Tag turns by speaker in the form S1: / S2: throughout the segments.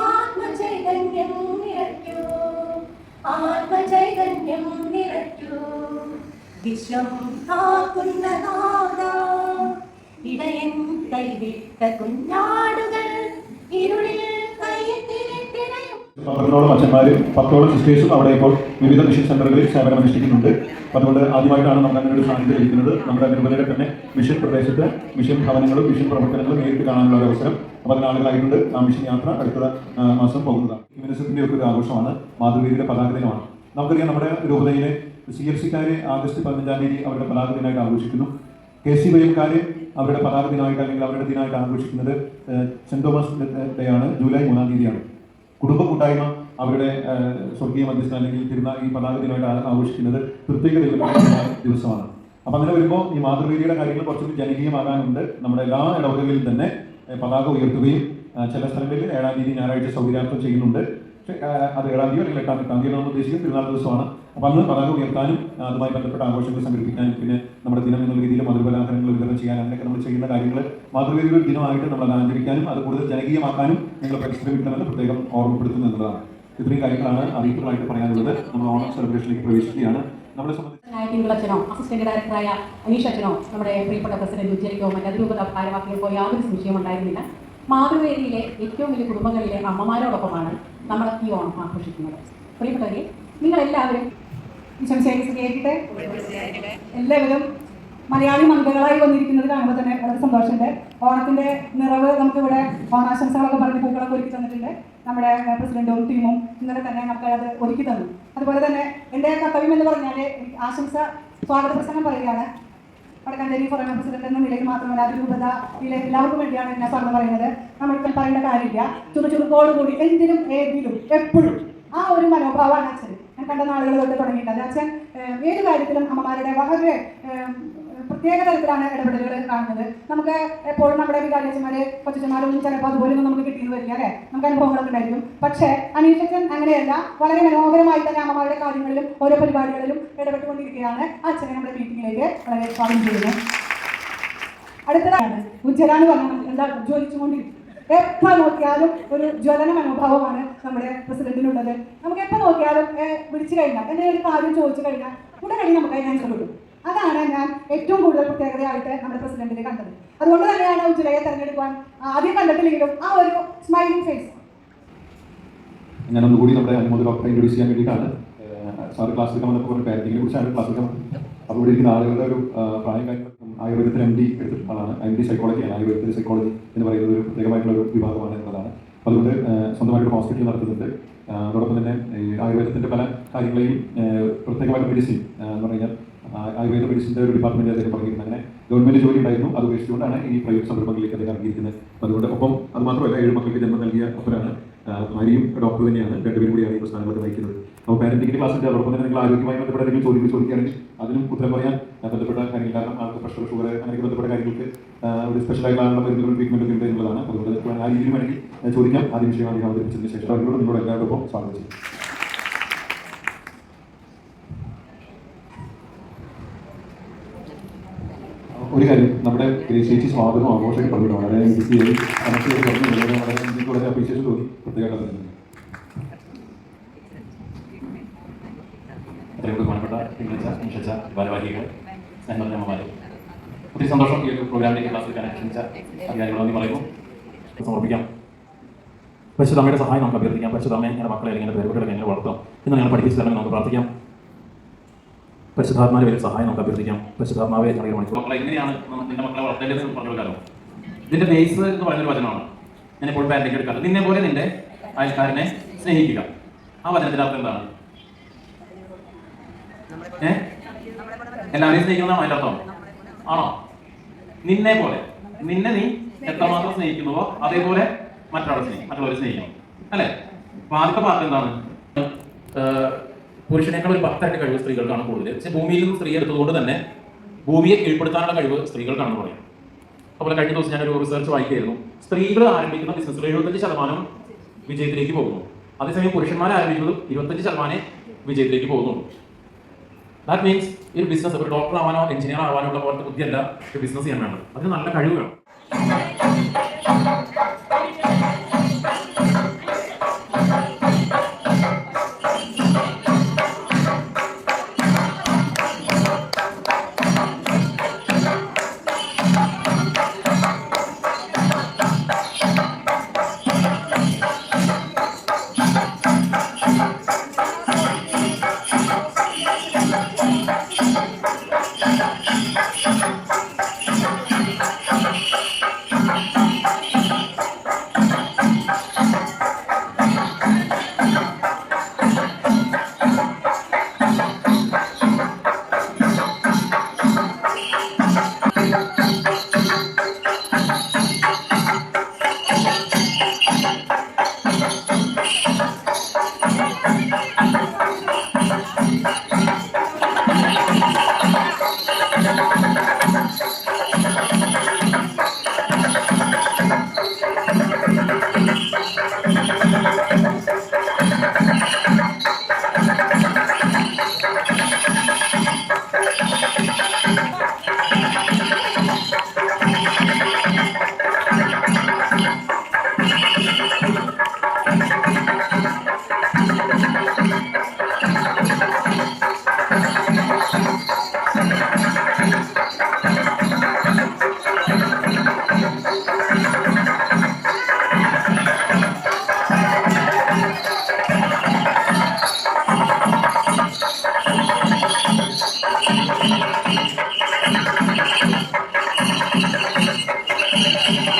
S1: ആത്മചൈതന്യം ആത്മചൈതന്യം വിശ്വം ഇടയൻ കൈവിട്ട കുഞ്ഞാടുകൾ ഇരുളിൽ
S2: പന്ത്രണ്ടോളം അച്ഛന്മാരും പത്തോളം സിസ്റ്റേഴ്സും അവിടെ ഇപ്പോൾ വിവിധ മിഷൻ സെന്ററുകളിൽ സേവനം അനുഷ്ഠിക്കുന്നുണ്ട്. അതുകൊണ്ട് ആദ്യമായിട്ടാണ് നമ്മൾ അങ്ങനെ ഒരു സാന്നിധ്യം ലഭിക്കുന്നത്. നമ്മുടെ അതിനുപരിയുടെ തന്നെ മിഷൻ പ്രദേശത്ത് മിഷൻ ഭവനങ്ങളും മിഷൻ പ്രവർത്തനങ്ങളും നേരിട്ട് കാണാനുള്ള ഒരു അവസരം അപ്പോൾ അതിന് ആളുകളായിട്ടുണ്ട് ആ മിഷൻ യാത്ര അടുത്ത മാസം പോകുന്നതാണ്. ഫെമിനിസത്തിന്റെ ഒക്കെ ഒരു ആഘോഷമാണ്. മാതൃവേദിയുടെ പതാക ദിനമാണ്. നമുക്കറിയാം നമ്മുടെ രൂപതയിലെ സി എഫ് സിക്കാരെ ആഗസ്റ്റ് പതിനഞ്ചാം തീയതി അവരുടെ പതാക ദിനമായിട്ട് ആഘോഷിക്കുന്നു. കെ സി വൈഎംകാരെ അവരുടെ പതാക ദിനമായിട്ട് അല്ലെങ്കിൽ അവരുടെ ദിനമായിട്ട് ആഘോഷിക്കുന്നത് സെന്റ് തോമസ് ഡേ ആണ് ജൂലൈ മൂന്നാം തീയതിയാണ്. കുടുംബ കൂട്ടായ്മ അവരുടെ സ്വർഗീയ മധ്യസ്ഥ അല്ലെങ്കിൽ തിരുനാൾ ഈ പതാക ദിനമായിട്ട് ആഘോഷിക്കുന്നത് പ്രത്യേക ദിവസമാണ് അപ്പം അങ്ങനെ വരുമ്പോൾ ഈ മാതൃവേദിയുടെ കാര്യങ്ങൾ കുറച്ചുകൂടി ജനകീയമാകാനുണ്ട്. നമ്മുടെ എല്ലാ ഇടവകകളിലും തന്നെ പതാക ഉയർത്തുകയും ചില സ്ഥലങ്ങളിൽ ഏഴാം തീയതി ഞായറാഴ്ച സൗകര്യാർത്ഥം ചെയ്യുന്നുണ്ട്. അത് ഏഴാം തീയതി അല്ലെങ്കിൽ എട്ടാം എട്ടാം തീയതി നമ്മൾ ഉദ്ദേശിക്കുന്നത് തിരുനാൾ ദിവസമാണ്. അപ്പം അന്ന് പതാക ഉയർത്താനും അതുമായി ബന്ധപ്പെട്ട ആഘോഷങ്ങൾ സംഘടിപ്പിക്കാനും പിന്നെ നമ്മുടെ ദിനം എന്നുള്ള രീതിയിൽ ചെയ്യാനും അങ്ങനെയൊക്കെ നമ്മൾ ചെയ്യുന്ന കാര്യങ്ങൾ മാതൃവേദികൾ ദിനമായിട്ട് നമ്മൾ ആചരിക്കാനും അത് കൂടുതൽ ജനകീയമാക്കാനും നിങ്ങൾ പരിശ്രമിക്കണമെന്ന് പ്രത്യേകം ഓർമ്മപ്പെടുത്തുന്നു എന്നുള്ളതാണ്. ഇത്രയും കാര്യങ്ങളാണ് അറിയിപ്പുകളായിട്ട് പറയാനുള്ളത്. നമ്മൾ ഓണം സെലിബ്രേഷനിലേക്ക് പ്രവേശിക്കുകയാണ്. നമ്മളെ സംബന്ധിച്ച്
S3: അച്ഛനോ അസിസ്റ്റന്റ് ഡയറക്ടറായ നമ്മുടെ പ്രിയപ്പെട്ട പ്രസിഡന്റ് ഉച്ചരിക്കോ മറ്റ് ഭാരവാഹികൾക്കോ യാതൊരു ഉണ്ടായിരുന്നില്ല. മാതൃവേദിയിലെ ഏറ്റവും വലിയ കുടുംബങ്ങളിലെ അമ്മമാരോടൊപ്പമാണ് നമ്മൾ ഈ ഓണം ആഘോഷിക്കുന്നത്. പ്രിയപ്പെട്ടവരെ നിങ്ങളെല്ലാവരും കേട്ടിട്ട് എല്ലാവരും മലയാളി മന്ത്രികളായി വന്നിരിക്കുന്നത് കാണുമ്പോൾ തന്നെ വളരെ സന്തോഷമുണ്ട്. ഓണത്തിന്റെ നിറവ് നമുക്ക് ഇവിടെ ഓണാശംസകളൊക്കെ പറഞ്ഞ് പൂക്കളൊക്കെ ഒരുക്കി തന്നിട്ടുണ്ട്. നമ്മുടെ പ്രസിഡന്റും ടീമും ഇന്നലെ തന്നെ നമുക്ക് അത് ഒരുക്കി തന്നു. അതുപോലെ തന്നെ എന്റെ കർത്തവ്യം എന്ന് പറഞ്ഞാൽ ആശംസ സ്വാഗത പ്രസംഗം പറയുകയാണ്. വടക്കാഞ്ചേരി ഫോറം പ്രസിഡന്റ് എന്ന നിലയിൽ മാത്രമല്ല അതിരൂപതയിലെ എല്ലാവർക്കും വേണ്ടിയാണ് എന്നെ സ്വാഗതം പറയുന്നത്. നമ്മൾക്ക് പറയേണ്ട കാര്യമില്ല. ചുറുചുറുക്കോടുകൂടി എന്തിനും ഏതിലും എപ്പോഴും ആ ഒരു മനോഭാവമാണ് അച്ഛൻ ഞാൻ കണ്ട നാളുകൾ തുടങ്ങിയിട്ടുണ്ട്. അച്ഛൻ ഏത് കാര്യത്തിലും അമ്മമാരുടെ വളരെ പ്രത്യേക തരത്തിലാണ് ഇടപെടലുകൾ കാണുന്നത് നമുക്ക് എപ്പോഴും നമ്മുടെ വികാരിയച്ചന്മാര് കൊച്ചന്മാരൊന്നും ചിലപ്പോൾ അതുപോലൊന്നും നമുക്ക് കിട്ടിയെന്ന് വരില്ല അല്ലേ? നമുക്ക് അനുഭവങ്ങളൊക്കെ ഉണ്ടായിരിക്കും. പക്ഷേ അനീഷച്ചൻ അങ്ങനെയല്ല വളരെ മനോഹരമായി തന്നെ അമ്മമാരുടെ കാര്യങ്ങളിലും ഓരോ പരിപാടികളിലും ഇടപെട്ടുകൊണ്ടിരിക്കുകയാണ്. അച്ഛനെ നമ്മുടെ മീറ്റിംഗിലേക്ക് വളരെ സ്വാഗതം ചെയ്യുന്നു. അടുത്തതാണ് ഉജ്ജ്വല പറഞ്ഞാൽ നമുക്ക് എന്താ ജ്വലിച്ചുകൊണ്ടിരിക്കും എപ്പോൾ നോക്കിയാലും ഒരു ജ്വലന മനോഭാവമാണ് നമ്മുടെ പ്രസിഡന്റിനുള്ളത്. നമുക്ക് എപ്പോൾ നോക്കിയാലും വിളിച്ചു കഴിഞ്ഞാൽ എന്തെങ്കിലും ഒരു കാര്യം ചോദിച്ചു കഴിഞ്ഞാൽ ഉടനടി നമുക്ക് അതിനെ കിട്ടും അതാണ് ഞാൻ ഏറ്റവും കൂടുതൽ പ്രത്യേകതയായിട്ട് നമ്മുടെ പ്രസിഡന്റിനെ കണ്ടത്. അതുകൊണ്ട് തന്നെയാണ് ഉജ്ജലയെ തെരഞ്ഞെടുക്കാൻ ആദ്യം കണ്ടിട്ടില്ലെങ്കിലും ആ ഒരു സ്മൈലിംഗ് ഫേസ്
S2: ഞാൻ ഒന്നുകൂടി നമ്മുടെ അനുമതി ഡോക്ടറെ ഇൻട്രൊഡ്യൂസ് ചെയ്യാൻ വേണ്ടിയിട്ടാണ്. സാർ ക്ലാസ് എടുക്കാൻ വന്നപ്പോൾ കുറച്ച് പാരന്റിങ്ങിനെ കുറിച്ചാണ് ക്ലാസ് എടുക്കാൻ അപ്പോൾ ഇരിക്കുന്ന ആളുകളുടെ ഒരു പ്രായം കാര്യങ്ങളും ആയുർവേദത്തിൽ എം ഡി എടുത്തിട്ടുള്ള എം ഡി സൈക്കോളജിയാണ് ആയുർവേദത്തിൽ സൈക്കോളജി എന്ന് പറയുന്നത് ഒരു പ്രത്യേകമായിട്ടുള്ള ഒരു വിഭാഗമാണ് അപ്പോൾ അതുകൊണ്ട് സ്വന്തമായിട്ട് ഹോസ്പിറ്റൽ നടത്തുന്നുണ്ട്. അതോടൊപ്പം തന്നെ ഈ ആയുർവേദത്തിന്റെ പല കാര്യങ്ങളെയും പ്രത്യേകമായിട്ട് മെഡിസിൻ എന്ന് പറഞ്ഞാൽ ആ, ആയുർവേദ മെഡിസിന്റെ ഒരു ഡിപ്പാർട്ട്മെന്റ് അദ്ദേഹം പറഞ്ഞിരുന്നത് അങ്ങനെ ഗവൺമെന്റ് ജോലി ഉണ്ടായിരുന്നു. അത് ഉപേക്ഷിച്ചുകൊണ്ടാണ് ഈ പ്രൈവറ്റ് സംരംഭങ്ങളിലേക്ക് അദ്ദേഹം ഇറങ്ങിയിരിക്കുന്നത്. അതുകൊണ്ട് ഒപ്പം അത് മാത്രമല്ല ഏഴ് മക്കൾക്ക് ജന്മം നൽകിയ ഒപ്പരാണ് ഭാര്യയും ഡോക്ടർ തന്നെയാണ്. രണ്ടുപേരും കൂടിയാണ് ഈ പ്രസ്ഥാനങ്ങളൊക്കെ നയിക്കുന്നത് അപ്പോൾ പാരന്റിങ്ങിന്റെ ക്ലാസ്സിന്റെ അതോടൊപ്പം തന്നെ നിങ്ങൾ ആരോഗ്യമായി ബന്ധപ്പെട്ട എന്തെങ്കിലും ചോദ്യങ്ങൾ ചോദിക്കുകയാണെങ്കിൽ അതിനും ഉത്തരം പറയാൻ ബന്ധപ്പെട്ട കാര്യങ്ങൾ കാരണം ആൾക്ക് പ്രഷർ ഷുഗർ അങ്ങനെയൊക്കെ ബന്ധപ്പെട്ട കാര്യങ്ങൾക്ക് ഒരു സ്പെഷ്യൽ ആയിട്ടുള്ള മരുന്നുകളും ട്രീറ്റ്മെന്റ് ഒക്കെ ഉണ്ട് എന്നുള്ളതാണ്. അതുകൊണ്ട് ആ രീതിയിൽ വേണമെങ്കിൽ ചോദിക്കാം. ആദ്യ വിഷയം ആദ്യം അവതരിപ്പിച്ചതിന് ശേഷം. അവരോട് നിങ്ങളോട് എല്ലാവരോടൊപ്പം സ്വാഗതം ചെയ്യും ഒരു കാര്യം നമ്മുടെ ചേച്ചി സ്വാഗതം ആഘോഷമൊക്കെ പറഞ്ഞു വളരെ എനിക്ക് കണക്ട് പറഞ്ഞു വളരെ എനിക്ക് വളരെ അപ്രീസിയേഷൻ തോന്നി പ്രത്യേകമായിട്ട്
S4: സ്നേഹമാരെ ഒത്തിരി സന്തോഷം ഈ ഒരു പ്രോഗ്രാമിലേക്ക് ക്ലാസ് എടുക്കാൻ ക്ഷണിച്ച അധികാരികൾ നന്ദി പറയുന്നു. സമർപ്പിക്കാം. പരിശുദ്ധമ്മയുടെ സഹായം നമുക്ക് അഭ്യർത്ഥിക്കാം. പരിശുദ്ധമ്മ ഇങ്ങനെ മക്കളെ എങ്ങനെ പേരുകളെ എങ്ങനെ വളർത്താം. എന്ന് ഞങ്ങൾ പഠിപ്പിച്ചു തരണം നമുക്ക് പ്രാർത്ഥിക്കാം. പരിശുദ്ധാത്മാവിന്റെ വലിയ സഹായം നമുക്ക് അഭ്യർത്ഥിക്കാം. പരിശുദ്ധാത്മാവെ മക്കളെ എങ്ങനെയാണ് നിന്റെ മക്കളെ വളർത്തേണ്ടത് പറഞ്ഞു കൊടുക്കാമോ ഇതിന്റെ ബേസ് എന്ന് പറയുന്നൊരു വചനമാണ്. ഞാൻ എപ്പോഴും പാരന്റിങ് എടുക്കാറ് നിന്നെ പോലെ നിന്റെ അയൽക്കാരനെ സ്നേഹിക്കുക. ആ വചനത്തിന്റെ അർത്ഥം എന്താണ്? ഏ? എല്ലാവരെയും സ്നേഹിക്കുന്ന അതിന്റെ അർത്ഥം. ആണോ? നിന്നെ പോലെ. നിന്നെ നീ എത്രമാത്രം സ്നേഹിക്കുന്നുവോ അതേപോലെ മറ്റൊരാളെ സ്നേഹിക്കും. മറ്റുള്ളവരെ സ്നേഹിക്കണം. അല്ലേ? അപ്പൊ ആദ്യത്തെ പാർട്ട് എന്താണ്? ഏഹ് പുരുഷനേക്കാൾ ഒരു പത്തായിട്ട് കഴിവ് സ്ത്രീകൾക്കാണ് കൂടുതൽ. പക്ഷെ ഭൂമിയിൽ നിന്ന് സ്ത്രീ എടുത്തതുകൊണ്ട് തന്നെ ഭൂമിയെ കീഴ്പ്പെടുത്താനുള്ള കഴിവ് സ്ത്രീകൾക്കാണെന്ന് പറയാം. അതുപോലെ കഴിഞ്ഞ ദിവസം ഞാനൊരു റിസർച്ച് വായിക്കുകയായിരുന്നു. സ്ത്രീകൾ ആരംഭിക്കുന്ന ബിസിനസ്സിൽ എഴുപത്തഞ്ച് ശതമാനം വിജയത്തിലേക്ക് പോകുന്നു. അതേസമയം പുരുഷന്മാർ ആരംഭിക്കുന്നത് ഇരുപത്തഞ്ച് ശതമാനം വിജയത്തിലേക്ക് പോകുന്നുള്ളൂ. ദാറ്റ് മീൻസ് ഒരു ബിസിനസ് ഒരു ഡോക്ടർ ആവാനോ എഞ്ചിനീയർ ആവാനോ ഉള്ള പോലത്തെ ബുദ്ധിയല്ല ഒരു ബിസിനസ് ചെയ്യാൻ വേണ്ടത്. അതിന് നല്ല കഴിവ് വേണം.
S5: Thank you.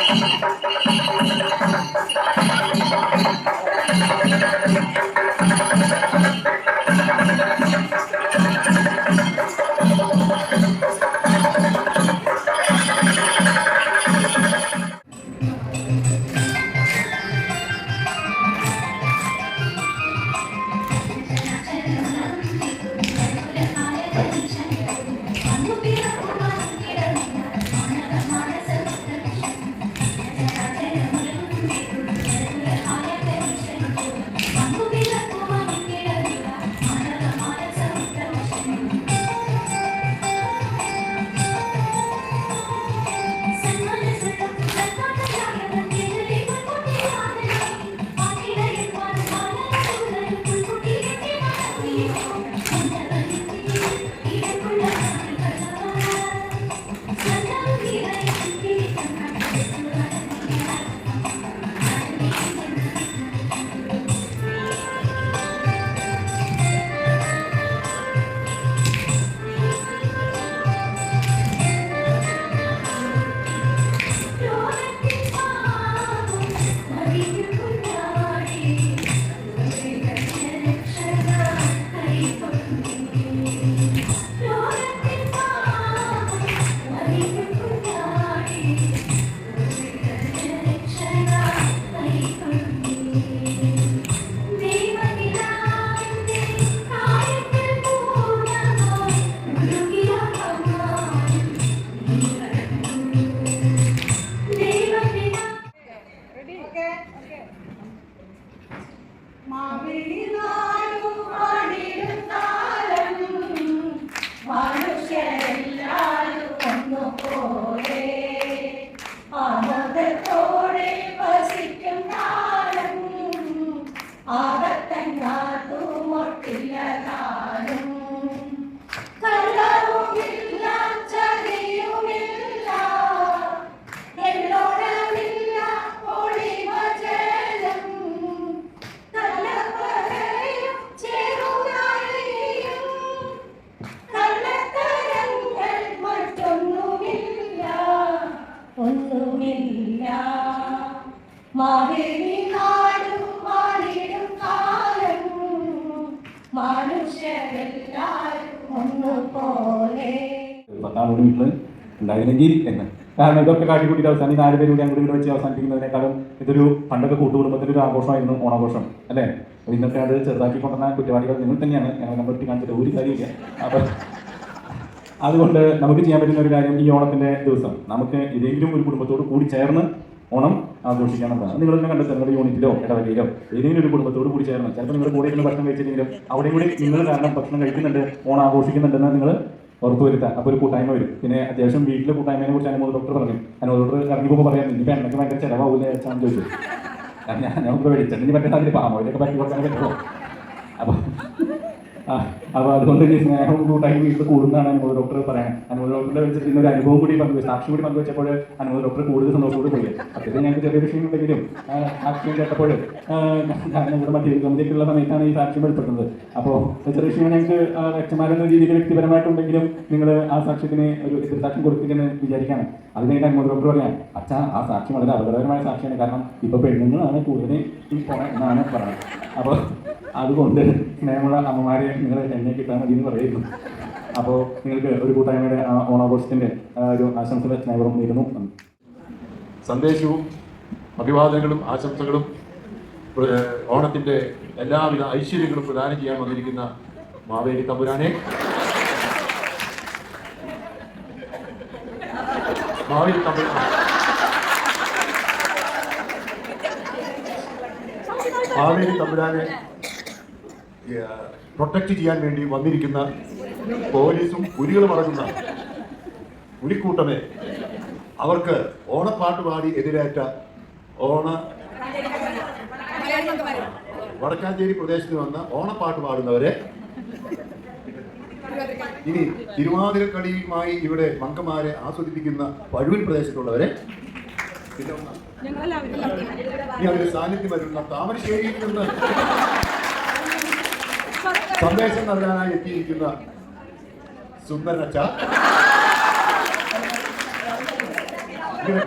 S5: കാരണം ഇതൊക്കെ കാട്ടിക്കൂട്ടിയിട്ട് അവസാനം ഈ നാല് പേര് കൂടി അങ്ങോട്ട് വെച്ച് അവസാനിപ്പിക്കുന്നതിനേക്കാളും ഇതൊരു പണ്ടൊക്കെ കൂട്ടുകുടുംബത്തിന്റെ ഒരു ആഘോഷമായിരുന്നു ഓണാഘോഷം അല്ലേ? ഇന്നത്തെ അത് ചെറുതാക്കി കൊണ്ടുവന്ന കുറ്റവാളികൾ നിങ്ങൾ തന്നെയാണ്. ഞങ്ങൾ കമ്പറ്റി കാണിച്ചിട്ട് ഒരു കാര്യമില്ല അപ്പം അതുകൊണ്ട് നമുക്ക് ചെയ്യാൻ പറ്റുന്ന ഒരു കാര്യം ഈ ഓണത്തിന്റെ ദിവസം. നമുക്ക് ഏതെങ്കിലും ഒരു കുടുംബത്തോട് കൂടി ചേർന്ന് ഓണം ആഘോഷിക്കാനുള്ളതാണ് നിങ്ങൾ തന്നെ കണ്ടെത്തുക നിങ്ങളുടെ യൂണിറ്റിലോ ഇടവകയിലോ ഏതെങ്കിലും ഒരു കുടുംബത്തോട് കൂടി ചേർന്ന് ചിലപ്പോൾ നിങ്ങൾ കൂടെ ഭക്ഷണം കഴിച്ചില്ലെങ്കിലും അവിടെ കൂടി നിങ്ങൾ കാരണം ഭക്ഷണം കഴിക്കുന്നുണ്ട് ഓണം ആഘോഷിക്കുന്നുണ്ടെന്ന് നിങ്ങൾ ഉറപ്പുവരുത്താം അപ്പോൾ ഒരു കൂട്ടായ്മ വരും. പിന്നെ അത്യാവശ്യം വീട്ടിലെ കൂട്ടായ്മയെ കുറിച്ച് അനുമോദ ഡോക്ടർ പറഞ്ഞു. അനുമോദ ഡോക്ടർ ഇറങ്ങി പോകുമ്പോൾ പറയാം ഇനിയിപ്പോൾ എന്നൊക്കെ ഭയങ്കര ചിലവാവില്ല? വെച്ചാന്ന് ചോദിച്ചു. ഞാൻ ഞാൻ നമുക്ക് വെളിച്ചെണ്ണി പറ്റുന്ന അതിൽ പാമോയിലൊക്കെ പറ്റി കൊടുക്കാൻ പറ്റുമോ? അപ്പോൾ അപ്പോൾ അതുകൊണ്ട് ഈ സ്നേഹം കൂട്ടായി വീട്ടിൽ കൂടുന്നതാണ് അനുമോദ ഡോക്ടർ പറയാൻ. അനുമോദ ഡോക്ടറുടെ വെച്ചിട്ട് ഇന്നൊരു അനുഭവം കൂടി പങ്കുവെച്ചു സാക്ഷി കൂടി പങ്കുവെച്ചപ്പോൾ അനുമോദ ഡോക്ടർ കൂടുതൽ സന്തോഷത്തോട് പോയി അപ്പോഴത്തെ ഞങ്ങൾക്ക് ചെറിയ വിഷയം ഉണ്ടെങ്കിലും സാക്ഷ്യം കേട്ടപ്പോൾ ഞാൻ ഇവിടെ മധ്യ കമ്മിറ്റിക്കുള്ള സമയത്താണ് ഈ സാക്ഷ്യം വെളിപ്പെടുന്നത്. അപ്പോൾ ചെറിയ വിഷയം ഞങ്ങൾക്ക് അച്ഛന്മാരെന്ന രീതിയിൽ വ്യക്തിപരമായിട്ടുണ്ടെങ്കിലും നിങ്ങൾ ആ സാക്ഷ്യത്തിന് ഒരു എതിർസാക്ഷ്യം കൊടുക്കില്ലെന്ന് വിചാരിക്കാണ് അത് കഴിഞ്ഞ് അനുമോദ ഡോക്ടർ പറയാം അച്ഛാ ആ സാക്ഷ്യം വളരെ അപകടകരമായ സാക്ഷിയാണ്. കാരണം ഇപ്പോൾ പെണ്ണുങ്ങളാണ് കൂടുതൽ ഈ എന്നാണ് പറയുന്നത് അപ്പോൾ അതുകൊണ്ട് സ്നേഹമുള്ള അമ്മമാരെ നിങ്ങൾ എന്നെ കിട്ടാൻ മതി എന്ന് പറയുന്നു. അപ്പോൾ നിങ്ങൾക്ക് ഒരു കൂട്ടായ്മയുടെ ഓണാഘോഷത്തിന്റെ ഒരു ആശംസകൾ സ്നേഹം നേരുന്നു.
S6: സന്ദേശവും അഭിവാദനങ്ങളും ആശംസകളും ഓണത്തിന്റെ എല്ലാവിധ ഐശ്വര്യങ്ങളും പ്രദാനം ചെയ്യാൻ വന്നിരിക്കുന്ന മാവേലി തമ്പുരാനെ. മാവേലി മാവേലി തമ്പുരാനെ. പ്രൊട്ടക്ട് ചെയ്യാൻ വേണ്ടി വന്നിരിക്കുന്ന പോലീസും പുലികളും അടങ്ങുന്ന പുലിക്കൂട്ടമേ അവർക്ക് ഓണപ്പാട്ട് പാടി എതിരേറ്റ ഓണ വടക്കാഞ്ചേരി പ്രദേശത്ത് വന്ന ഓണപ്പാട്ട് പാടുന്നവരെ ഇനി തിരുവാതിരക്കളിയുമായി ഇവിടെ മങ്കമാരെ ആസ്വദിപ്പിക്കുന്ന പഴുവിൽ പ്രദേശത്തുള്ളവരെ ഇനി അതിന്റെ സാന്നിധ്യം വരുന്ന താമരശ്ശേരിയിൽ നിന്ന് സന്ദേശം നൽകാനായി എത്തിയിരിക്കുന്ന സുന്ദരച്ച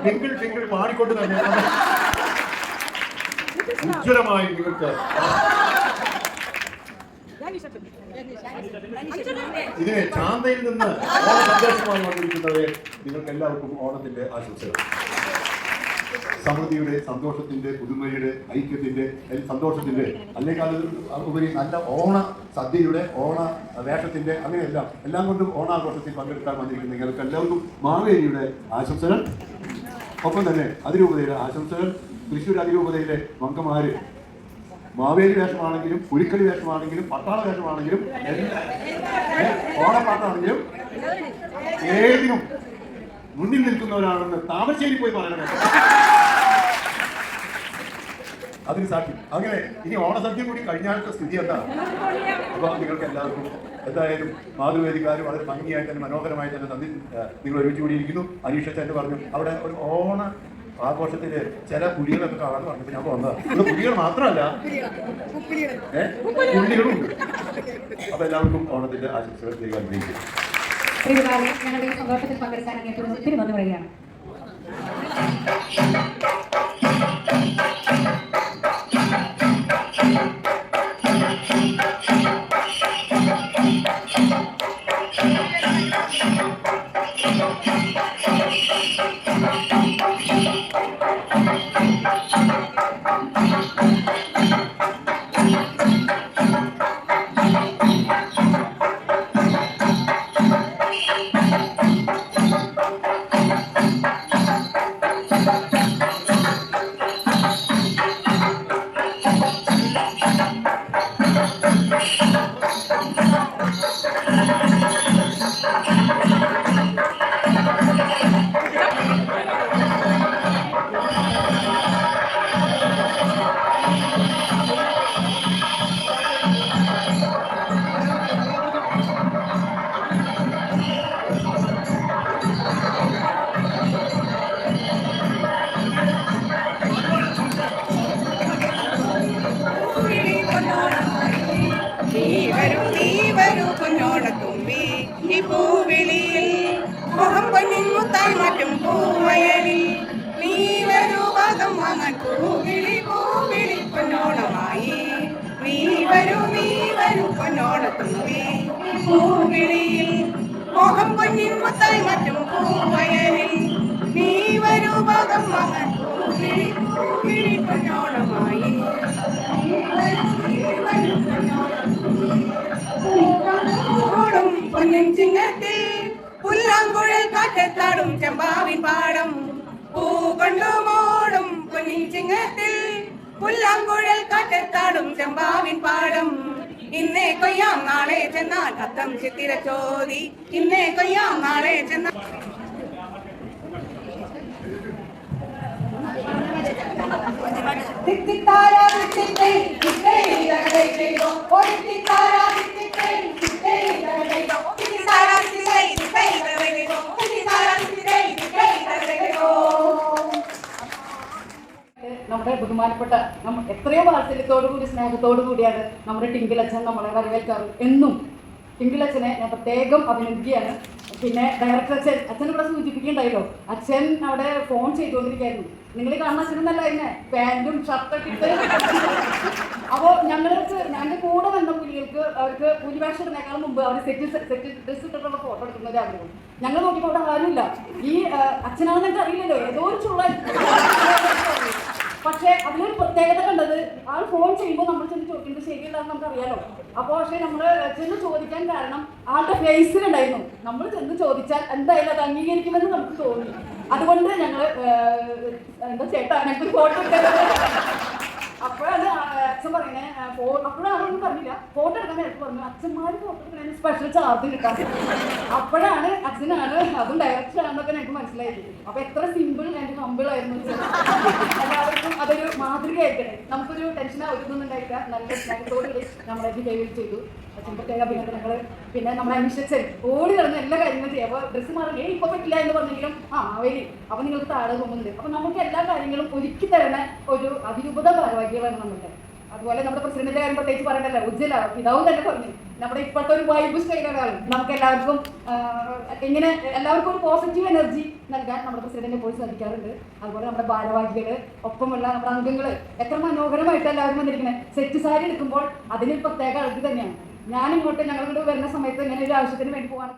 S6: ടിങ്കിൾ ടിങ്കിൾ പാടിക്കൊണ്ട് തന്നെ ഉജ്ജ്വലമായി നിങ്ങൾക്ക് ഇതിനെ ചാന്തയിൽ നിന്ന് ഓണ സന്ദേശമായി വന്നിരിക്കുന്നത് നിങ്ങൾക്ക് എല്ലാവർക്കും ഓണത്തിന്റെ ആശംസകൾ. സമൃദ്ധിയുടെ സന്തോഷത്തിന്റെ പുതുമയുടെ ഐക്യത്തിന്റെ സന്തോഷത്തിന്റെ അല്ലെങ്കിൽ ഉപരി നല്ല ഓണ സദ്യയുടെ ഓണ വേഷത്തിന്റെ അങ്ങനെയെല്ലാം എല്ലാം കൊണ്ടും ഓണാഘോഷത്തിൽ പങ്കെടുക്കാൻ വന്നിരിക്കുന്ന നിങ്ങൾക്ക് എല്ലാവർക്കും മാവേലിയുടെ ആശംസകൾ. ഒപ്പം തന്നെ അതിരൂപതയുടെ ആശംസകൾ. തൃശ്ശൂർ അതിരൂപതയിലെ മങ്കമാര് മാവേലി വേഷമാണെങ്കിലും പുലിക്കളി വേഷമാണെങ്കിലും പട്ടാള വേഷമാണെങ്കിലും ഓണപ്പാട്ടാണെങ്കിലും ഏതിനും മുന്നിൽ നിൽക്കുന്നവരാണെന്ന് താമരശ്ശേരി പോയി പറയണം. അതിന് സാധ്യം അങ്ങനെ ഇനി ഓണസദ്യ കൂടി കഴിഞ്ഞാലത്തെ സ്ഥിതി എന്താ? അപ്പൊ നിങ്ങൾക്ക് എല്ലാവർക്കും എന്തായാലും മാതൃവേദിക്കാർ വളരെ ഭംഗിയായി തന്നെ മനോഹരമായി തന്നെ നന്ദി നിങ്ങൾ ഒരുമിച്ച് കൂടിയിരിക്കുന്നു. അനീഷ ചേട്ടൻ പറഞ്ഞു. അവിടെ ഒരു ഓണ ആഘോഷത്തിൽ ചില പുലികളൊക്കെ കാണാൻ പറഞ്ഞപ്പോൾ ഞാൻ വന്നതാണ് ഇവിടെ കുടികൾ മാത്രമല്ല. ഏഹ് പുള്ളികളും ഉണ്ട് അപ്പൊ എല്ലാവർക്കും ഓണത്തിന്റെ ആശംസകൾ ചെയ്യാൻ ആഗ്രഹിക്കുന്നു
S7: പ്രിയകാരെ ഞങ്ങളുടെ ഈ സന്തോഷത്തിൽ പങ്കെടുക്കാൻ അങ്ങേറ്റവും ഒത്തിരി നന്ദി പറയുകയാണ്.
S8: Thank you. പൂവിളിയിൽ മോഹം പൊന്നിൻ മുത്തായി മറ്റും പൂവയലിൽ നീ വരൂ ഭാഗം വാങ്ങാൻ പൂവിളി പൂവിളി പൊന്നോണമായി ഓടും പൊന്നിൻ ചിങ്ങത്തിൽ പുല്ലാങ്കുഴൽ കാറ്റത്താടും ചെമ്പാവിൻ പാടം. പൂ കൊണ്ടു മോടും പൊന്നിൻ ചിങ്ങത്തിൽ പുല്ലാങ്കുഴൽ കാറ്റത്താടും ചെമ്പാവിൻ പാടം. ഇന്നേ കൊയ്യാം നാളെ ചെന്നാൽ കത്തം ചിത്തിര ചോദി ഇന്നേ കൊയ്യാം നാളെ ചെന്നാൽ
S1: തിത്തിത്താര തിത്തിത്തൈ, തിത്തൈ തകടൈതൈതോ. ഒരു തിത്താരാ
S7: നമ്മുടെ ബഹുമാനപ്പെട്ട നമ്മൾ എത്രയോ വാത്സല്യത്തോടു കൂടി സ്നേഹത്തോടു കൂടിയാണ് നമ്മുടെ ടിങ്കിലച്ഛൻ നമ്മളെ വരവേൽക്കാറ്. എന്നും ടിങ്കിലച്ഛനെ ഞാൻ പ്രത്യേകം അഭിനന്ദിക്കുകയാണ്. പിന്നെ ഡയറക്ടർ അച്ഛൻ അച്ഛൻ ഇവിടെ സൂചിപ്പിക്കുകയുണ്ടായല്ലോ അച്ഛൻ അവിടെ ഫോൺ ചെയ്തുകൊണ്ടിരിക്കുകയായിരുന്നു. നിങ്ങൾ കാണുന്ന അച്ഛനൊന്നല്ല എന്നെ പാന്റും ഷർട്ടൊക്കെ ഇട്ട്. അപ്പോൾ ഞങ്ങൾക്ക് ഞങ്ങളുടെ കൂടെ വന്ന പുലികൾക്ക് അവർക്ക് ഭൂരിഭാഷം ഇടുന്നേക്കാൾ മുമ്പ് അവർ സെറ്റ് സെറ്റ് ഡ്രസ് ഇട്ടിട്ടുള്ള ഫോട്ടോ എടുക്കുന്നത് ആഗ്രഹം. ഞങ്ങൾ നോക്കിയപ്പോൾ അവിടെ ആരുമില്ല. ഈ അച്ഛനാണെന്ന് എനിക്ക് അറിയില്ലല്ലോ ഏതോ ഒരു ചുള്ള പക്ഷേ അതിലൊരു പ്രത്യേകത കണ്ടത് ആൾ ഫോൺ ചെയ്യുമ്പോൾ നമ്മൾ ചെന്ന് ചോദിക്കുന്നത് ശരിയല്ലാന്ന് നമുക്ക് അറിയാലോ അപ്പോൾ പക്ഷേ നമ്മൾ ചെന്ന് ചോദിക്കാൻ കാരണം ആളുടെ ഫേസിലുണ്ടായിരുന്നു നമ്മൾ ചെന്ന് ചോദിച്ചാൽ എന്തായാലും അത് അംഗീകരിക്കുമെന്ന് നമുക്ക് തോന്നി. അതുകൊണ്ട് ഞങ്ങൾ എന്താ ചേട്ടാ ഞങ്ങൾക്ക് ഫോട്ടോ അപ്പോഴാണ് അച്ഛൻ പറയുന്നത് അപ്പോഴാണ് അതൊന്നും പറഞ്ഞില്ല. ഫോട്ടോ എടുക്കാൻ നേരത്തെ പറഞ്ഞു അച്ഛന്മാർ ഫോട്ടോ എടുക്കാൻ സ്പെഷ്യൽ ചാർജ് കിട്ടാൻ. അപ്പോഴാണ് അച്ഛനാണ് അതും ഡയറക്റ്റ് ആണെന്നൊക്കെ ഞങ്ങൾക്ക് മനസ്സിലായി അപ്പൊ എത്ര സിമ്പിൾ ആൻഡ് ഹമ്പിൾ ആയിരുന്നു എല്ലാവർക്കും അതൊരു മാതൃകയായിരിക്കട്ടെ നമുക്കൊരു ടെൻഷൻ ഒന്നും ഉണ്ടായില്ല നല്ല സ്നേഹത്തോടെ നമ്മളെ ബിഹേവ് ചെയ്തു. പ്രത്യേക ഞങ്ങൾ പിന്നെ നമ്മുടെ അന്വേഷിച്ചൻ ഓടി നടന്ന് എല്ലാ കാര്യങ്ങളും ചെയ്യാം. അപ്പോൾ ഡ്രസ്സ് മാറി ഏ ഇപ്പൊ പറ്റില്ല എന്ന് പറഞ്ഞെങ്കിലും ആ അവർ അപ്പൊ നിങ്ങൾക്ക് താഴെ പോകുന്നുണ്ട്. അപ്പൊ നമുക്ക് എല്ലാ കാര്യങ്ങളും ഒരുക്കി തരുന്ന ഒരു അതിരൂപത ഭാരവാഹികളാണ് നമുക്ക്. അതുപോലെ നമ്മുടെ പ്രസിഡന്റിന്റെ കാര്യം പ്രത്യേകിച്ച് പറയണ്ടല്ലോ. ഉജ്ജല പിതാവ് തന്നെ പറഞ്ഞു. നമ്മുടെ ഇപ്പോഴത്തെ ഒരു വൈബ് സ്റ്റൈലാണ് നമുക്ക് എല്ലാവർക്കും ഇങ്ങനെ എല്ലാവർക്കും ഒരു പോസിറ്റീവ് എനർജി നൽകാൻ നമ്മുടെ പ്രസിഡന്റിനെ പോയി ശ്രദ്ധിക്കാറുണ്ട്. അതുപോലെ നമ്മുടെ ഭാരവാഹികൾ ഒപ്പമുള്ള നമ്മുടെ അംഗങ്ങൾ. എത്ര മനോഹരമായിട്ട് എല്ലാവരും വന്നിരിക്കുന്നത് സെറ്റ് സാരി എടുക്കുമ്പോൾ അതിന് പ്രത്യേക അഴക് തന്നെയാണ്. ഞാൻ ഇങ്ങോട്ട് ഞങ്ങളിങ്ങോട്ട് വരുന്ന സമയത്ത് ഇങ്ങനെ ഒരു ആവശ്യത്തിന് വേണ്ടി പോവാണ്.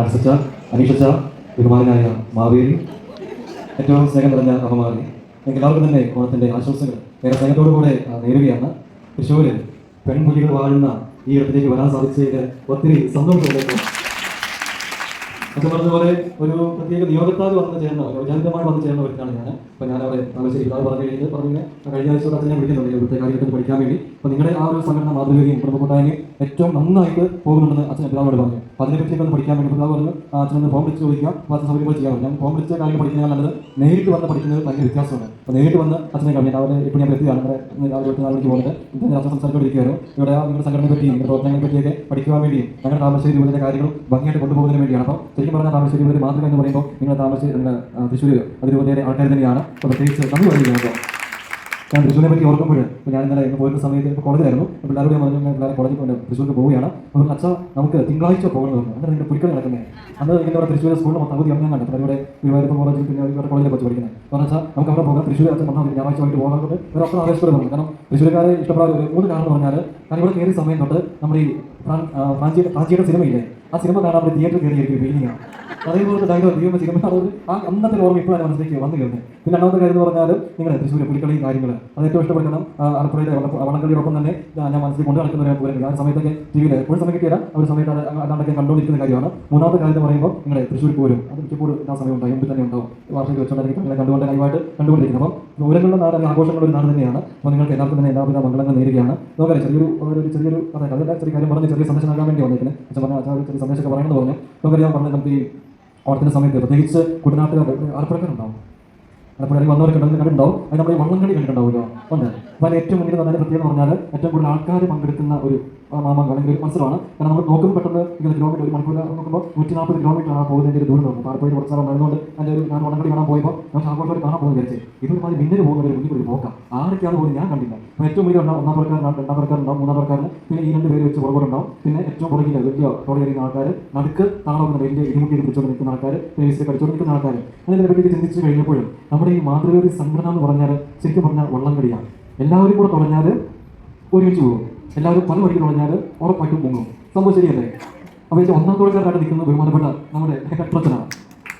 S9: ആർസിച്ച അനീഷിച്ച ബഹുമാനായ മാവേലി. ഏറ്റവും സ്നേഹം നിറഞ്ഞ അമ്മമാരി. നിങ്ങൾക്ക് എല്ലാവർക്കും തന്നെ ഓണത്തിന്റെ ആശംസകൾ. ഏറെ സ്നേഹത്തോടുകൂടെ കൂടെ നേരുകയാണ്. തൃശ്ശൂരിൽ പെൺകുട്ടികൾ വാഴുന്ന ഈ ഇടത്തിലേക്ക് വരാൻ സാധിച്ചതിൽ ഒത്തിരി സന്തോഷമുണ്ട്. അച്ഛൻ പറഞ്ഞതുപോലെ ഒരു പ്രത്യേക നിയോഗത്താൽ വന്ന് ചേർന്ന ഔചാരികമായി വന്ന് ചേർന്ന വ്യക്തിയാണ് ഞാൻ അപ്പോൾ ഞാൻ അവിടെ താമസിച്ച് ഇതാവ് പറഞ്ഞു കഴിഞ്ഞാൽ പറഞ്ഞു കഴിഞ്ഞ ആഴ്ച അച്ഛനെ വിളിക്കുന്നുണ്ട്. ഇവിടുത്തെ കാര്യത്തിൽ പഠിക്കാൻ വേണ്ടി. അപ്പോൾ നിങ്ങളുടെ ആ ഒരു സംഘടന മാതൃകയും കുടുംബക്കൂട്ടായ്മയും ഏറ്റവും നന്നായിട്ട് പോകുന്നുണ്ടെന്ന് അച്ഛൻ പിതാവോട് പറഞ്ഞു. അപ്പോൾ അതിനെപ്പറ്റി ഒന്ന് പഠിക്കാൻ വേണ്ടി പിതാവ് പറഞ്ഞു. അച്ഛനൊന്ന് ഫോം വിളിച്ച് ചോദിക്കാം. അച്ഛൻ സൗകര്യങ്ങൾ ചെയ്യാം ഞാൻ ഫോം വിളിച്ച കാര്യം പഠിക്കുന്നത് നല്ലത് നേരിട്ട് വന്ന് പഠിക്കുന്നത് ഭയങ്കര വ്യത്യാസമാണ്. അപ്പോൾ നേരിട്ട് വന്ന് അച്ഛനെ കഴിഞ്ഞാൽ അവരെ ഇപ്പോൾ ഞാൻ എത്തിയാണ് നമ്മുടെ രാവിലെ എട്ട് നാലിലേക്ക് പോകുന്നത്. ഇപ്പം അച്ഛൻ സംസാരിച്ചുകൊണ്ടിരിക്കുകയായിരുന്നു ഇവിടെ നിങ്ങളുടെ സംഘടനയെ പറ്റിയും നിങ്ങളുടെ പ്രവർത്തനങ്ങളെ പറ്റിയൊക്കെ പഠിക്കുവാൻ വേണ്ടിയും ഞങ്ങളുടെ താമരശ്ശേരി രൂപത്തിന്റെ കാര്യങ്ങളും ഭംഗിയായിട്ട് കൊണ്ടുപോകുന്നതിന് വേണ്ടിയാണ്. അപ്പോൾ ശരിക്കും പറഞ്ഞാൽ താമരശ്ശേരി രൂപത്തിൽ മാതൃക എന്ന് പറയുമ്പോൾ താമരശ്ശേരി നിങ്ങളുടെ ആ, തൃശ്ശൂർ അതിരൂപതയുടെ ആൾക്കാർ തന്നെയാണ്. അപ്പോൾ പ്രത്യേകിച്ച് നന്ദി പറയുകയാണ് ഞാൻ തൃശ്ശൂരിനെ പറ്റി ഓർക്കുമ്പോൾ ഇപ്പോൾ ഞാൻ ഇന്നലെ ഇന്ന് പോയിരുന്ന സമയത്ത് ഇപ്പോൾ കോളേജിലായിരുന്നു പിള്ളേരുടെ ഞാൻ പറഞ്ഞു പിള്ളേരെ കോളേജിൽ കൊണ്ട് തൃശ്ശൂർക്ക് പോവുകയാണ്. അപ്പോൾ അച്ഛാ നമുക്ക് തിങ്കളാഴ്ച പോകണമെന്ന് തോന്നുന്നു അങ്ങനെ നിങ്ങളുടെ പുലിക്കളി നടക്കുന്നത് അന്ന് ഇങ്ങനെ ഇവിടെ തൃശ്ശൂർ സ്കൂളിൽ മൊത്തം അവധി ഞാൻ കണ്ടത് ഇവിടെ ഗുരുവായൂർ കോളേജിൽ പിന്നെ ഇവിടെ കോളേജിൽ പറ്റി പഠിക്കുന്നത്. അപ്പോൾ അച്ഛാ നമുക്ക് അവിടെ പോകാം. തൃശ്ശൂർ അച്ഛൻ വന്നാൽ ഞായറാഴ്ച വൈകിട്ട് പോകാൻ ഒരു അപ്പം പറഞ്ഞു. കാരണം തൃശ്ശൂർക്കാരെ ഇഷ്ടപ്പെടാതെ ഒരു മൂന്ന് കാരണം പറഞ്ഞാൽ കാരണം ഇവിടെ കയറിയ സമയം തൊട്ട് നമ്മുടെ ഈ ഫ്രാഞ്ചിയുടെ ഫ്രാഞ്ചിയുടെ സിനിമയില്ലേ ആ സിനിമ കാണാൻ അവർ തിയേറ്ററിൽ കയറിയിരിക്കും ഫീലിംഗാണ് അതേപോലത്തെ ഡയലോഗ് ദൈവം സിനിമ ആ അന്നത്തെ ഓർമ്മ ഇപ്പോഴാണ് മനസ്സിലേക്ക് വന്നു കയറുന്നത് പിന്നെ രണ്ടാമത്തെ കാര്യം എന്ന് പറഞ്ഞാൽ നിങ്ങൾ തൃശ്ശൂർ പുലിക്കളി കാര്യങ്ങൾ അത് ഏറ്റവും ഇഷ്ടപ്പെടുന്ന ആലപ്പുഴയുടെ വള്ള- വള്ളംകളിയോടൊപ്പം തന്നെ ഞാൻ മനസ്സിൽ കൊണ്ടു നടക്കുന്ന ഒരു പൂരം ആ സമയത്തൊക്കെ ടി വിയിൽ ഒരു സമയം കിട്ടിയാൽ ആ ഒരു സമയത്ത് അല്ലാണ്ടൊക്കെ കണ്ടുകൊണ്ടിരിക്കുന്ന കാര്യമാണ്. മൂന്നാമത്തെ കാര്യം എന്ന് പറയുമ്പോൾ നിങ്ങൾ തൃശ്ശൂർ പോരും. അത് മിക്കപ്പോഴും ആ സമയം ഉണ്ടാകും ഇപ്പം തന്നെ ഉണ്ടാവും. വാർത്തയ്ക്ക് വെച്ചുകൊണ്ടിരിക്കും അങ്ങനെ കണ്ടുകൊണ്ട് ലൈവായിട്ട് കണ്ടുകൊണ്ടിരിക്കുന്നു. അപ്പം ദൂരങ്ങളുടെ നാട് ആഘോഷങ്ങളൊരു നാട് തന്നെയാണ്. അപ്പോൾ നിങ്ങൾക്ക് എല്ലാവർക്കും തന്നെ എല്ലാവിധ മംഗളങ്ങൾ നേരുകയാണ്. നോക്കാം ചെറിയൊരു ഒരു ചെറിയൊരു അതെ അതല്ല ചെറിയ കാര്യം പറഞ്ഞ് ചെറിയ സന്ദേശം നൽകാൻ വേണ്ടി വന്നേക്കുന്നത് അച്ഛൻ പറഞ്ഞ അച്ഛൻ സന്ദേശമൊക്കെ പറയണമെന്ന് പറഞ്ഞു നമുക്കറിയാം പറഞ്ഞത് നമുക്ക് ഈ ഓർത്തിന്റെ സമയത്ത് പ്രത്യേകിച്ച് കുട്ടനാട്ടുകാർ ആലപ്പുഴക്കാരുണ്ടാവും ആലപ്പുഴ വന്നവരൊക്കെ ഉണ്ടെങ്കിൽ കണ്ടിട്ടുണ്ടാവും. അത് നമ്മുടെ ഈ വള്ളംകളി കണ്ടിട്ടുണ്ടാവുമല്ലോ ഉണ്ട് അപ്പോൾ അതിന് ഏറ്റവും മുന്നിൽ പറഞ്ഞാൽ പ്രത്യേകത പറഞ്ഞാൽ ഏറ്റവും കൂടുതൽ ആൾക്കാർ പങ്കെടുക്കുന്ന ഒരു മാമാങ്കം അല്ലെങ്കിൽ ഒരു മത്സരമാണ്. കാരണം നമ്മൾ നോക്കുമ്പോൾ പെട്ടെന്ന് ഇങ്ങനെ കിലോമീറ്റർ ഒരു മണിക്കൂർ നോക്കുമ്പോൾ നൂറ്റി നാൽപ്പത് കിലോമീറ്റർ ആണ് പോകുന്നതിന്റെ ഒരു ദൂരം തോന്നും പാറപ്പോയി കുറച്ച് സ്ഥലം വരുന്നതുകൊണ്ട് അതിന്റെ ഒരു ഞാൻ വള്ളംകളി കാണാൻ പോയപ്പോൾ നമുക്ക് ആഘോഷമായിട്ട് കാണാൻ പോകുന്ന വിചാരിച്ചു ഇതൊരു മാതിരി മിന്നിൽ പോകുന്ന ഒരു മുന്നിൽ ഒരു പോക്കാം. ആരൊക്കെയാണ് പോലും ഞാൻ കണ്ടില്ല. അപ്പോൾ ഏറ്റവും വലിയ ഒന്നാം പുറക്കാരനാണ് രണ്ടാം പുറക്കാരുണ്ടാവും മൂന്നാം പുറക്കാരന് പിന്നെ ഈ രണ്ട് പേര് വെച്ച് പുറകോട്ടുണ്ടാവും പിന്നെ ഏറ്റവും പുറകില്ല വലിയ എറിയുന്ന ആൾക്കാർ നടുക്ക് താളം വലിയ ഇരുമുട്ടി പിടിച്ചുകൊണ്ട് നിൽക്കുന്ന ആൾക്കാർ പേസ് കടിച്ചുകൊണ്ട് നിൽക്കുന്ന ആൾക്കാർ അങ്ങനെ ഇതിനെപ്പറ്റി ചിന്തിച്ച് കഴിഞ്ഞപ്പോഴും നമ്മുടെ ഈ മാതൃകയുടെ സംഘടന എന്ന് പറഞ്ഞാൽ ശരിക്കും പറഞ്ഞാൽ വള്ളംകളിയാണ്. എല്ലാവരും കൂടെ തുഴഞ്ഞാൽ ഒരുമിച്ച് പോകും. എല്ലാവരും പല വഴിക്ക് തുഴഞ്ഞാൽ ഉറപ്പായിട്ടും പൊങ്ങും. സംഭവം ശരിയല്ലേ? അപ്പോൾ ഇത് ഒന്നാം തുഴക്കാരായിട്ട് നിൽക്കുന്ന ബഹുമാനപ്പെട്ട നമ്മുടെ ഹെഡ്രച്ചനാണ്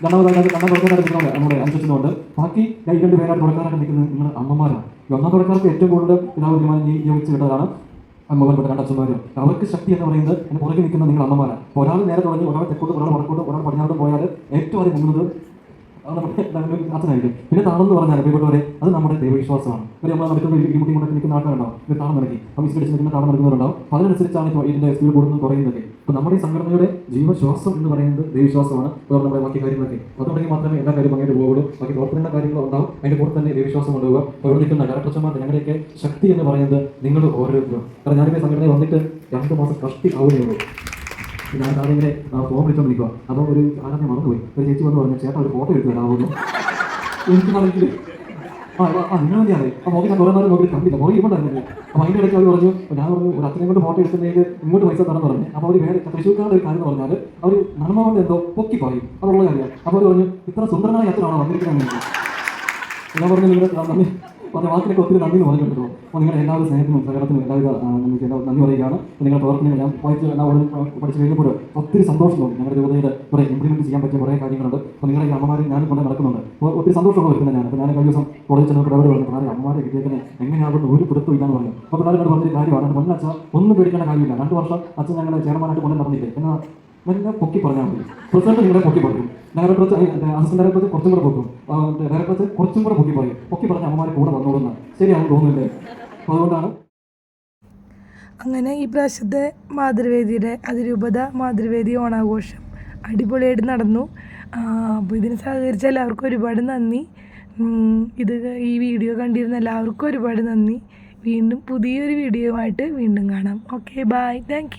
S9: രണ്ടാമതായിട്ട് രണ്ടാം തുറക്കാരായിട്ട് നിൽക്കുന്നത് നമ്മുടെ അനുസരിച്ചുകൊണ്ട് ബാക്കി ഈ രണ്ട് പേരായിട്ട് തുടക്കാനായിട്ട് നിൽക്കുന്നത് നിങ്ങളുടെ അമ്മമാരാണ്. ഈ ഒന്നാം തുറക്കാർക്ക് ഏറ്റവും കൂടുതൽ പിതാവ് തീരുമാനം നിയോഗിച്ച് വിട്ടതാണ് അമ്മമാർപ്പെട്ട രണ്ടച്ഛന്മാരും അവർക്ക് ശക്തി എന്ന് പറയുന്നത് എന്റെ പുറകെ നിൽക്കുന്ന നിങ്ങൾ അമ്മമാരാണ്. ഒരാൾ നേരെ തുടങ്ങി ഒരാൾ തെക്കോട്ട് ഒരാൾ വടക്കോട്ട് ഒരാൾ പടിഞ്ഞാറോട്ട് പോയാൽ ഏറ്റവും ആദ്യം മുങ്ങുന്നത് നമ്മുടെ നമ്മുടെ അച്ഛനായിരിക്കും പിന്നെ താളം എന്ന് പറഞ്ഞാൽ പ്രിയപ്പെട്ടവരെ അത് നമ്മുടെ ദൈവവിശ്വാസമാണ്. ഒരു നമ്മൾ നടക്കുന്ന ഇരുമുട്ടി മുടക്കി നിൽക്കുന്ന ആൾക്കാരുണ്ടാവും. ഇത് താളം നടക്കി അപ്പോൾ വിസ്കടിച്ച് നിൽക്കുന്ന താളം നടക്കുന്നവരുണ്ടാവും അപ്പോൾ അതിനനുസരിച്ചാണ് ഇപ്പോൾ ഇതിന്റെ സ്പീഡ് കൂടുന്നതും കുറയുന്നതൊക്കെ. അപ്പോൾ നമ്മുടെ ഈ സംഘടനയുടെ ജീവശ്വാസം എന്ന് പറയുന്നത് ദൈവവിശ്വാസമാണ്. അതുകൊണ്ട് നമ്മുടെ ബാക്കി കാര്യങ്ങളൊക്കെ. അതുകൊണ്ടെങ്കിൽ മാത്രമേ എല്ലാ കാര്യം അങ്ങനെ പോകുള്ളൂ ബാക്കി പ്രവർത്തനങ്ങളുടെ കാര്യങ്ങൾ ഉണ്ടാവും. അതിന്റെ കൂടെ തന്നെ ദൈവവിശ്വാസം ഉണ്ടാവുക പ്രവർത്തിക്കുന്ന ഡയറക്ടർമാർ ഞങ്ങളുടെയൊക്കെ ശക്തി എന്ന് പറയുന്നത് നിങ്ങൾ ഓരോരുത്തരും. കാരണം ഞാനിപ്പോൾ സംഘടനയിൽ വന്നിട്ട് രണ്ട് മാസം കഷ്ടി ആവുന്നേ ഞാൻ ഇങ്ങനെ ഫോൺ വിളിച്ചോണ്ട് അപ്പോൾ ഒരു ആരാധന മറന്നുപോയി. ഒരു ചേച്ചി വന്ന് പറഞ്ഞു ചേട്ടൻ ഒരു ഫോട്ടോ എടുത്ത് തരാമോ എനിക്കാണെങ്കിൽ ആ ആ, ആ നിങ്ങൾ തന്നെയാണ് ആ നോക്കി ഞാൻ കുറേ നേരം നോക്കി കണ്ടില്ല. കുറേ ഇവിടെയായിരുന്നു അപ്പോൾ അതിന്റെ ഇടയ്ക്ക് അവർ പറഞ്ഞു ഞാൻ പറഞ്ഞു ഒരു അച്ഛനെ കൊണ്ട് ഫോട്ടോ എടുക്കുന്നതിന് ഇങ്ങോട്ട് പൈസ തരണം പറഞ്ഞു. അപ്പോൾ അവർ വേറെ തൃശ്ശൂർക്കാരുടെ ഒരു കാര്യം പറഞ്ഞാൽ അവർ നന്മ കൊണ്ട് എന്തോ പൊക്കി പറയും. അതുള്ള കാര്യമാണ്. അപ്പോൾ അവർ പറഞ്ഞു ഇത്ര സുന്ദരമായ അച്ഛനാണോ വന്നിരിക്കുന്നത്? ഞാൻ പറഞ്ഞു നിങ്ങളുടെ നന്ദി പറഞ്ഞ വാക്കിനൊക്കെ ഒത്തിരി നന്ദി എന്ന് പറഞ്ഞിട്ടുണ്ടോ അപ്പോൾ നിങ്ങളുടെ എല്ലാവരും സ്നേഹത്തിനും സഹകരണത്തിനും എല്ലാവിധ നമുക്ക് എല്ലാ നന്ദി പറയുകയാണ്. നിങ്ങളുടെ പ്രവർത്തനങ്ങൾ ഞാൻ പോയിട്ട് ഞാൻ ഉടൻ പഠിച്ചു കഴിഞ്ഞപ്പോൾ ഒത്തിരി സന്തോഷം തോന്നി ഞങ്ങളുടെ ജോലിയുടെ കുറേ ഇംപ്ലിമെന്റ് ചെയ്യാൻ പറ്റിയ കുറേ കാര്യങ്ങളുണ്ട്. അപ്പോൾ നിങ്ങളുടെ അമ്മമാർ ഞാൻ കൊണ്ട് നടക്കുന്നുണ്ട്. അപ്പോൾ ഒത്തിരി സന്തോഷമൊക്കെ വരുന്നത് ഞാൻ അപ്പോൾ ഞാൻ കഴിഞ്ഞ ദിവസം കോളേജിൽ ചെന്നപ്പോൾ അവിടെ പറഞ്ഞു നാളെ അമ്മമാരെ കിട്ടിയേക്കനെ എങ്ങനെയാകുന്നു ഒരു പിടുത്തം ഇല്ലാന്ന് പറഞ്ഞു. അപ്പോൾ പിള്ളേരോട് പറഞ്ഞൊരു കാര്യമാണ്. പൊന്ന അച്ഛൻ ഒന്നും പേടിക്കേണ്ട കാര്യമില്ല. രണ്ട് വർഷം അച്ഛൻ ഞങ്ങളുടെ ചെയർമാനായിട്ട് കൊണ്ട് നടന്നില്ലേ? എന്നാൽ നല്ല പൊക്കി പറഞ്ഞാൽ മതി. പ്രസിഡന്റ് നിങ്ങളെ പൊക്കി പറയും. ഡയറക്ടർ അസിസ്റ്റന്റ് ഡയറക്ടർ കുറച്ചും കൂടെ പൊക്കും. ഡയറക്ടർ കുറച്ചും കൂടെ പൊക്കി പറയും. പൊക്കി പറഞ്ഞ അമ്മമാരെ കൂടെ വന്നോളുന്ന. ശരിയാണെന്ന് തോന്നുന്നില്ലേ? അതുകൊണ്ടാണ്
S10: അങ്ങനെ ഈ പ്രാവശ്യത്തെ മാതൃവേദിയുടെ അതിരൂപത മാതൃവേദി ഓണാഘോഷം അടിപൊളിയായിട്ട് നടന്നു. അപ്പോൾ ഇതിന് സഹകരിച്ച എല്ലാവർക്കും ഒരുപാട് നന്ദി. ഇത് ഈ വീഡിയോ കണ്ടിരുന്ന എല്ലാവർക്കും ഒരുപാട് നന്ദി. വീണ്ടും പുതിയൊരു വീഡിയോ ആയിട്ട് വീണ്ടും കാണാം. Okay bye thank